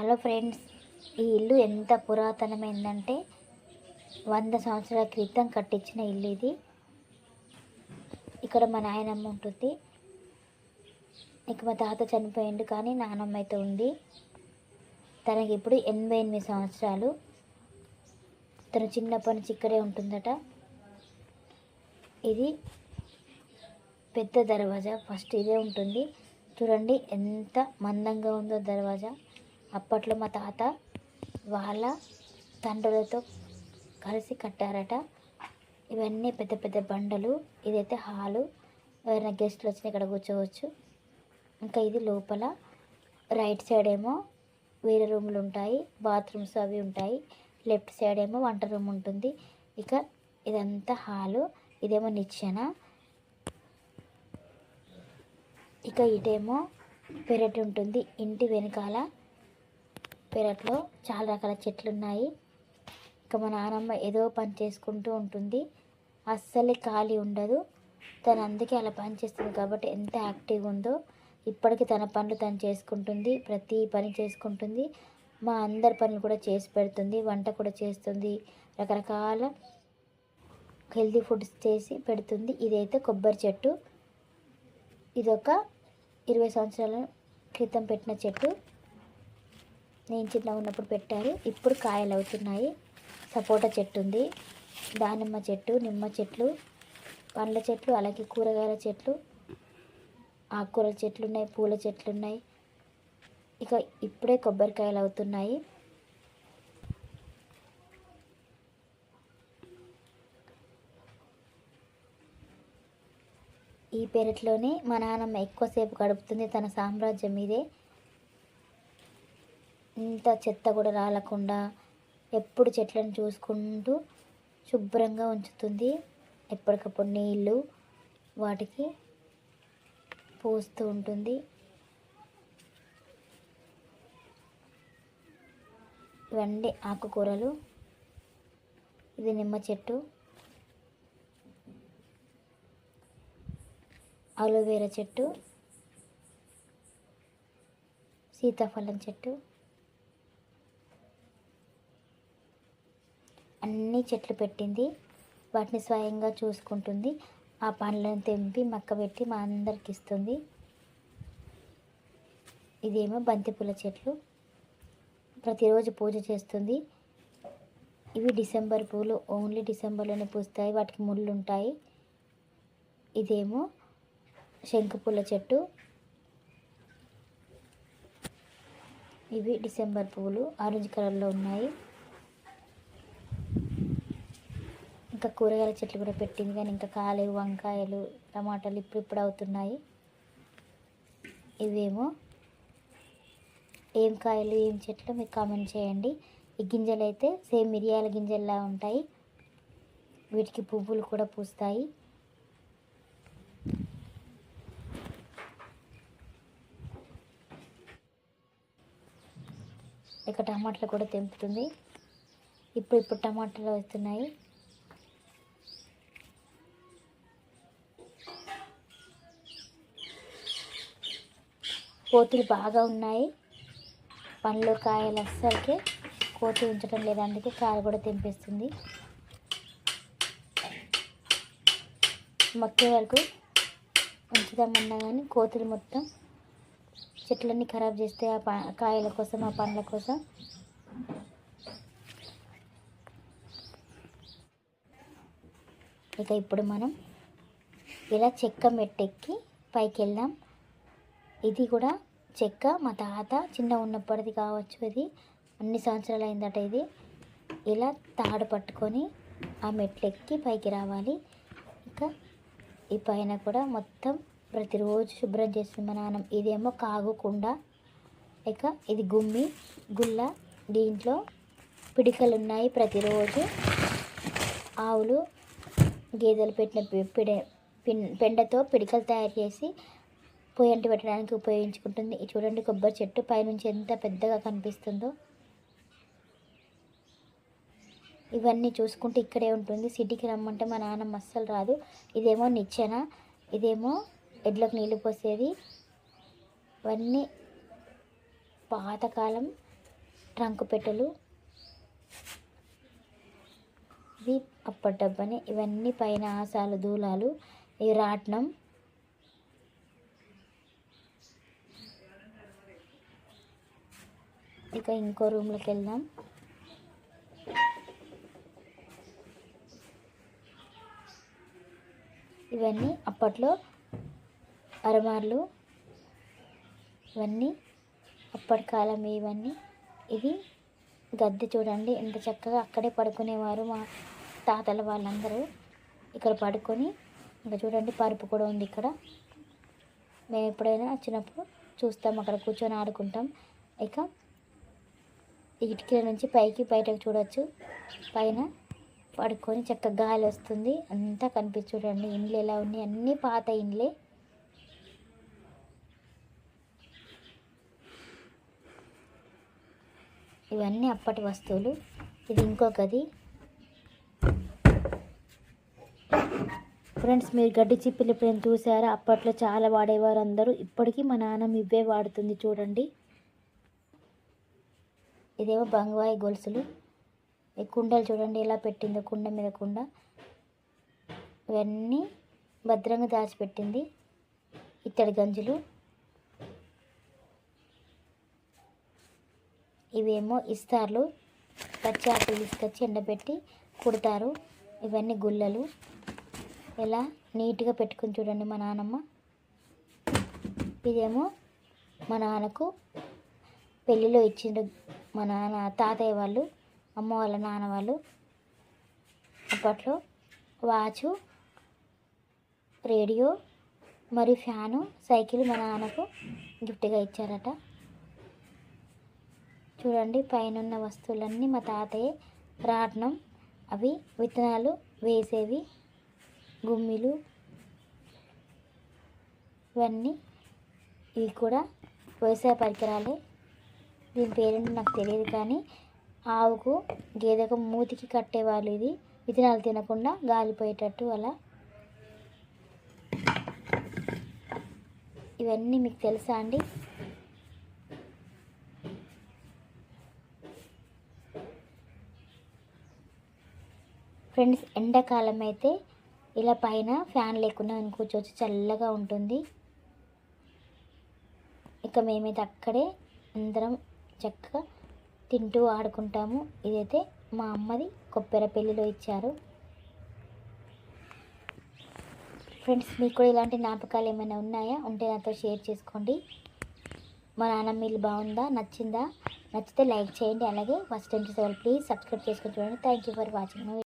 Hello friends ఈ ఇల్లు ఎంత పురాతనమైందంటే వంద సంవత్సరాల క్రితం కట్టించిన ఇల్లు ఇది. ఇక్కడ మా నాయనమ్మ ఉంటుంది. ఇక మా తాత చనిపోయిండు కానీ నానమ్మ అయితే ఉంది. తనకి ఇప్పుడు ఎనభై ఎనిమిది సంవత్సరాలు. తను చిన్నప్పటి నుంచి ఇక్కడే ఉంటుందట. ఇది పెద్ద దర్వాజా ఫస్ట్ ఇదే ఉంటుంది. చూడండి ఎంత మందంగా ఉందో దర్వాజా. అప్పట్లో మా తాత వాళ్ళ తండ్రులతో కలిసి కట్టారట. ఇవన్నీ పెద్ద పెద్ద బండలు ఇదైతే హాలు ఎవరైనా గెస్ట్లు వచ్చినా ఇక్కడ కూర్చోవచ్చు. ఇంకా ఇది లోపల రైట్ సైడ్ ఏమో వేరే రూములు ఉంటాయి బాత్రూమ్స్ అవి ఉంటాయి. లెఫ్ట్ సైడ్ ఏమో వంట రూమ్ ఉంటుంది. ఇక ఇదంతా హాలు ఇదేమో నిచ్చెన. ఇక ఇటేమో పెరటి ఉంటుంది ఇంటి వెనకాల పెరట్లో చాలా రకాల చెట్లు ఉన్నాయి ఇక మా నాన్నమ్మ ఏదో పని చేసుకుంటూ ఉంటుంది. అస్సలే ఖాళీ ఉండదు. తను అందుకే అలా పని చేస్తుంది కాబట్టి ఎంత యాక్టివ్గా ఉందో ఇప్పటికీ తన పనులు తను చేసుకుంటుంది. ప్రతి పని చేసుకుంటుంది. మా అందరి పనులు కూడా చేసి పెడుతుంది. వంట కూడా చేస్తుంది. రకరకాల హెల్తీ ఫుడ్స్ చేసి పెడుతుంది. ఇదైతే కొబ్బరి చెట్టు. ఇదొక ఇరవై సంవత్సరాల క్రితం పెట్టిన చెట్టు. నేను చిన్నగా ఉన్నప్పుడు పెట్టారు. ఇప్పుడు కాయలు అవుతున్నాయి. సపోటా చెట్టు ఉంది. దానిమ్మ చెట్టు నిమ్మ చెట్లు పండ్ల చెట్లు అలాగే కూరగాయల చెట్లు ఆకుకూరల చెట్లు ఉన్నాయి పూల చెట్లు ఉన్నాయి. ఇక ఇప్పుడే కొబ్బరికాయలు అవుతున్నాయి. ఈ పెరట్లోనే మా నాన్నమ్మ ఎక్కువసేపు గడుపుతుంది. తన సామ్రాజ్యం ఇదే. ఇంత చెత్త కూడా రాలకుండా ఎప్పుడు చెట్లను చూసుకుంటూ శుభ్రంగా ఉంచుతుంది. ఎప్పటికప్పుడు నీళ్ళు వాటికి పోస్తూ ఉంటుంది. ఇవన్నీ ఆకుకూరలు ఇది నిమ్మ చెట్టు అలోవేరా చెట్టు సీతాఫలం చెట్టు అన్ని చెట్లు పెట్టింది. వాటిని స్వయంగా చూసుకుంటుంది. ఆ పండ్లను తెంపి మక్కబెట్టి మా అందరికి ఇస్తుంది. ఇదేమో బంతిపూల చెట్లు. ప్రతిరోజు పూజ చేస్తుంది. ఇవి డిసెంబర్ పూలు. ఓన్లీ డిసెంబర్లోనే పూస్తాయి. వాటికి ముళ్ళు ఉంటాయి ఇదేమో శంకుపూల చెట్టు. ఇవి డిసెంబర్ పూలు. ఆరెంజ్ కలర్లో ఉన్నాయి. ఇంకా కూరగాయల చెట్లు కూడా పెట్టింది కానీ ఇంకా కాలేవు వంకాయలు టమాటాలు ఇప్పుడు ఇప్పుడు అవుతున్నాయి. ఇవేమో ఏం కాయలు ఏం చెట్లు మీరు కామెంట్ చేయండి. ఈ గింజలు అయితే సేమ్ మిరియాల గింజల్లా ఉంటాయి. వీటికి పువ్వులు కూడా పూస్తాయి. ఇక టమాటాలు కూడా తెంపుతుంది. ఇప్పుడు ఇప్పుడు టమాటాలు వస్తున్నాయి కోతులు బాగా ఉన్నాయి. పండ్లు కాయలు అస్సలకే కోతి ఉంచడం లేదు. అందుకే కాయలు కూడా తెంపేస్తుంది. మొక్కే వరకు ఉంచుదామన్నా కానీ కోతులు మొత్తం చెట్లన్నీ ఖరాబ్ చేస్తే ఆ ప కాయల కోసం ఆ పండ్ల కోసం. ఇక ఇప్పుడు మనం ఇలా చెక్క మెట్టెక్కి పైకి వెళ్దాం ఇది కూడా చెక్క మా తాత చిన్న ఉన్నప్పటిది కావచ్చు ఇది. అన్ని సంవత్సరాలు అయిందట ఇది. ఇలా తాడు పట్టుకొని ఆ మెట్లెక్కి పైకి రావాలి. ఇంకా ఈ పైన కూడా మొత్తం ప్రతిరోజు శుభ్రం చేస్తుంది మా నాన్న. ఇదేమో కాగుకుండా ఇక ఇది గుమ్మి గుల్ల. దీంట్లో పిడికలు ఉన్నాయి ప్రతిరోజు. ఆవులు గేదెలు పెట్టిన పిడ పెండతో పిడికలు తయారు చేసి పొయ్యంటి పెట్టడానికి ఉపయోగించుకుంటుంది. చూడండి కొబ్బరి చెట్టు పైనుంచి ఎంత పెద్దగా కనిపిస్తుందో. ఇవన్నీ చూసుకుంటే ఇక్కడే ఉంటుంది. సిటీకి రమ్మంటే మా నాన్నమ్మ అస్సలు రాదు. ఇదేమో నిచ్చెన ఇదేమో ఎడ్లకు నీళ్ళు పోసేది. ఇవన్నీ పాతకాలం ట్రంక్ పెట్టెలు. ఇది అప్పటప్పని ఇవన్నీ పైన ఆసాలు దూలాలు. ఈ రాట్నం ఇక ఇంకో రూమ్లోకి వెళ్దాం. ఇవన్నీ అప్పట్లో అరమార్లు ఇవన్నీ అప్పటి కాలం ఇవన్నీ. ఇది గద్దె చూడండి ఎంత చక్కగా అక్కడే పడుకునేవారు మా తాతల వాళ్ళందరూ. ఇక్కడ పడుకొని ఇంకా చూడండి పరుపు కూడా ఉంది ఇక్కడ. మేము ఎప్పుడైనా వచ్చినప్పుడు చూస్తాం అక్కడ కూర్చొని ఆడుకుంటాం. ఇక కిటికీల నుంచి పైకి బయటకు చూడొచ్చు. పైన పడుకొని చక్కగా గాలి వస్తుంది. అంతా కనిపించి చూడండి. ఇండ్లు ఎలా ఉన్నాయి? అన్నీ పాత ఇండ్లే. ఇవన్నీ అప్పటి వస్తువులు. ఇది ఇంకో గది. ఫ్రెండ్స్ మీరు గడ్డి చిప్పిలు ఎప్పుడైనా చూసారా? అప్పట్లో చాలా వాడేవారు అందరూ ఇప్పటికీ మా నాన్నమ్మ ఇవే వాడుతుంది చూడండి. ఇదేమో బంగవాయి గొలుసులు. ఈ కుండలు చూడండి ఎలా పెట్టిందో కుండ మీద కుండ. ఇవన్నీ భద్రంగా దాచిపెట్టింది ఇత్తడి గంజులు. ఇవేమో ఇస్తార్లు. పచ్చి ఆకులు తీసుకొచ్చి ఎండబెట్టి కుడతారు. ఇవన్నీ గుల్లలు. ఎలా నీట్గా పెట్టుకుని చూడండి మా నాన్నమ్మ ఇదేమో మా నాన్నకు పెళ్ళిలో ఇచ్చిండు మా నాన్న తాతయ్య వాళ్ళు అమ్మ వాళ్ళ నాన్న వాళ్ళు అప్పట్లో వాచు రేడియో మరియు ఫ్యాను సైకిల్ మా నాన్నకు గిఫ్ట్గా ఇచ్చారట. చూడండి పైన ఉన్న వస్తువులన్నీ మా తాతయ్య రాట్నం. అవి విత్తనాలు వేసేవి గుమ్మిలు ఇవన్నీ ఇవి కూడా వ్యవసాయ పరికరాలే. దీని పేరేంటో నాకు తెలియదు కానీ ఆవుకు గేదెకు మూతికి కట్టేవాళ్ళు ఇది. విత్తనాలు తినకుండా గాలిపోయేటట్టు అలా. ఇవన్నీ మీకు తెలుసా అండి? ఫ్రెండ్స్ ఎండాకాలం అయితే ఇలా పైన ఫ్యాన్ లేకుండా కూర్చోవచ్చు. చల్లగా ఉంటుంది. ఇక మేమైతే అక్కడే అందరం చక్కగా తింటూ ఆడుకుంటాము. ఇదైతే మా అమ్మది కొబ్బెర పెళ్ళిలో ఇచ్చారు. ఫ్రెండ్స్ మీకు కూడా ఇలాంటి జ్ఞాపకాలు ఏమైనా ఉన్నాయా? ఉంటే నాతో షేర్ చేసుకోండి. మా నాన్నమ్మ ఇల్లు బాగుందా? నచ్చిందా? నచ్చితే లైక్ చేయండి. అలాగే ఫస్ట్ టైం చూసే వాళ్ళు ప్లీజ్ సబ్స్క్రైబ్ చేసుకొని చూడండి. Thank you for watching.